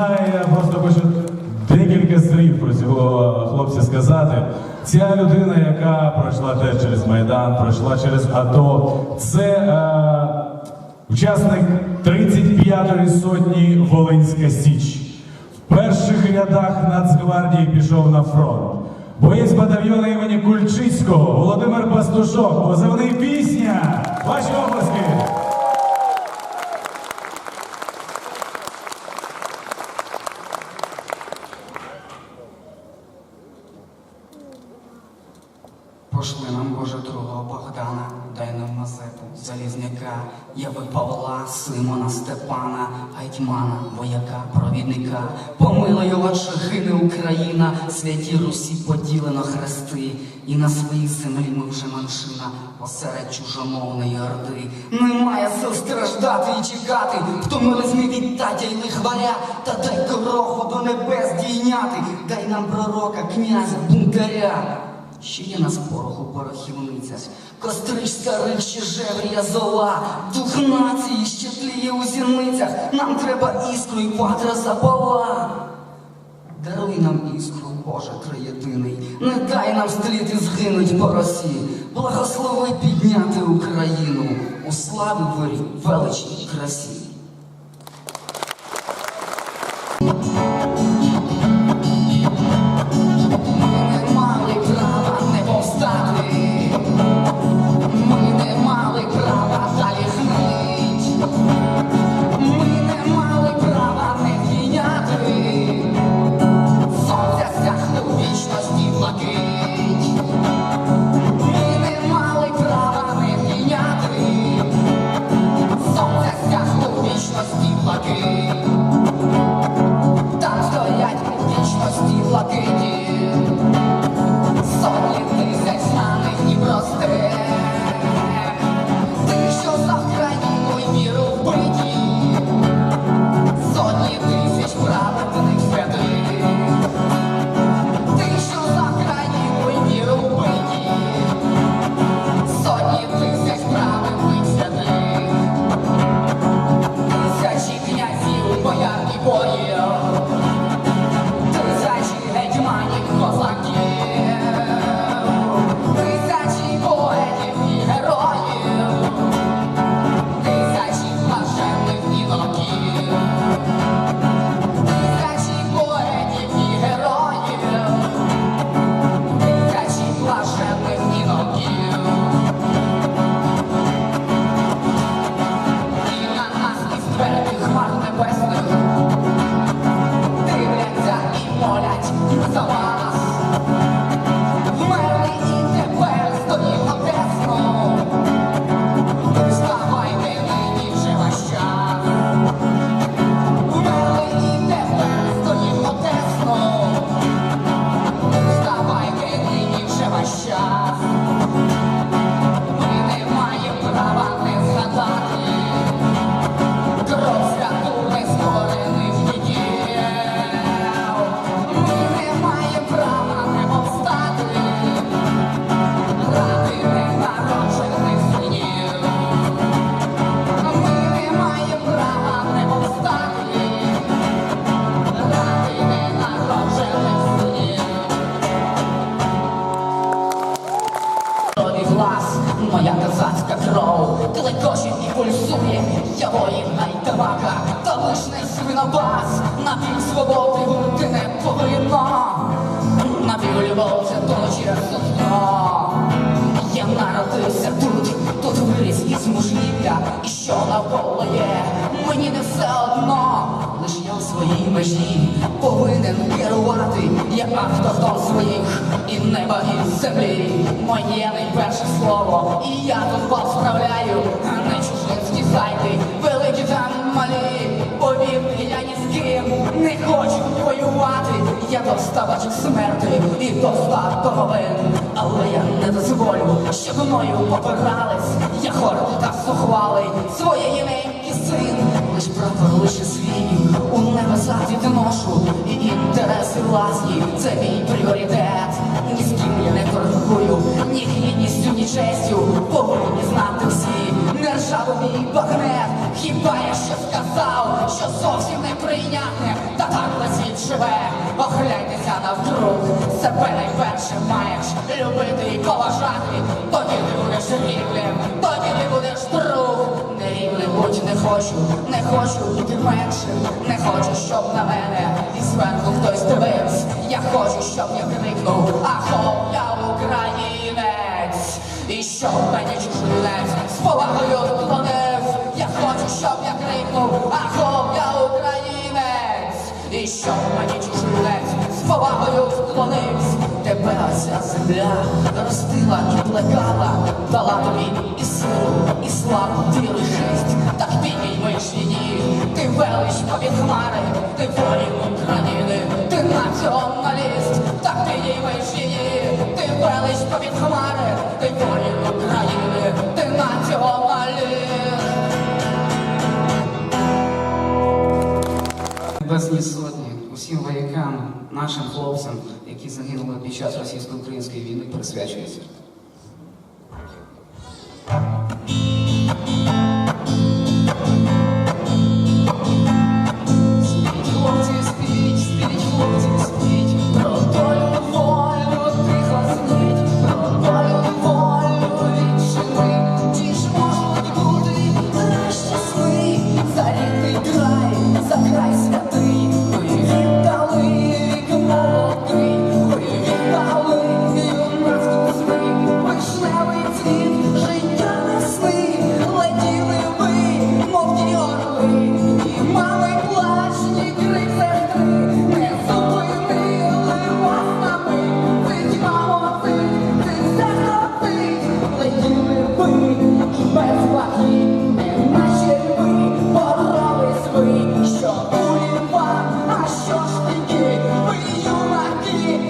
знає, я просто хочу декілька слів про цього хлопця сказати. Ця людина, яка пройшла теж через Майдан, пройшла через АТО, це е, учасник 35-ї сотні Волинська Січ. В перших рядах Нацгвардії пішов на фронт. Боєць батальйону імені Кульчицького Володимир Пастушок, позивний пісня. Ваші обласки! Пошли нам, Боже, другого Богдана, дай нам Мазепу, Залізняка, Яви Павла, Симона, Степана, Гетьмана, вояка, провідника. Помилуй, отче, гине Україна, святі Русі поділено хрести, і на своїй землі ми вже меншина, посеред чужомовної орди. Немає сил страждати і чекати, втомились ми від татя й лихваря, та дай дорогу до небес дійняти, дай нам пророка, князя, бунтаря. Ще є на спороху порохівниця, кострич старих ще жеврія зола, дух нації ще тліє у зіницях, нам треба іскру і ватра запала. Даруй нам іскру, Боже триєдиний, не дай нам стріти згинуть по росі, благослови підняти Україну у славі вирі, величі красі. Бояр і моя козацька кров, клекоче і пульсує, я воїн гайтамака, та лиш не свинобас, на пів свободи гурти не повинно, на пів любов це точі дно. Я народився тут, тут виріс із мужлів'я, і що навколо є, мені не все одно, лиш я в своїй межі повинен керувати, як автохтон своїх і неба, і землі. Моє найперше слово, і я тут вас справляю, а не чужинські сайти, великі там малі. Повірте, я ні з ким не хочу воювати. Я доставач смерти і достав договин, але я не дозволю, щоб мною попирались. Я гордий та сухвалий, своєї неньки син, лиш прапор лише свій, у небеса відношу, і інтереси власні, це мій пріоритет. Ні з ким я не торгую, ні гідністю, ні честю, повинні знати всі, не ржавий багнет, хіба я ще сказав, що зовсім неприйнятне, та живе, огляньтеся навкруг, себе найперше маєш любити і поважати, тоді ти будеш рівним, хочу, не хочу бути меншим, не хочу, щоб на мене і зверху хтось дивився. Я хочу, щоб я крикнув, ахо, я українець, і щоб мені чужинець з повагою вклонив. Я хочу, щоб я крикнув, ахо, я українець, і щоб мені чужинець з повагою вклонився. Оця земля ростила і плекала, дала тобі і силу, і славу, і жисть. Так підіймеш її, ти велич побід хмари, ти воїн України, ти націоналіст, так підіймеш її, ти велич побід хмари, ти воїн України, ти націоналіст. Небесні сотні, усім воякам, нашим хлопцям, які загинули під час російсько-української війни, присвячується.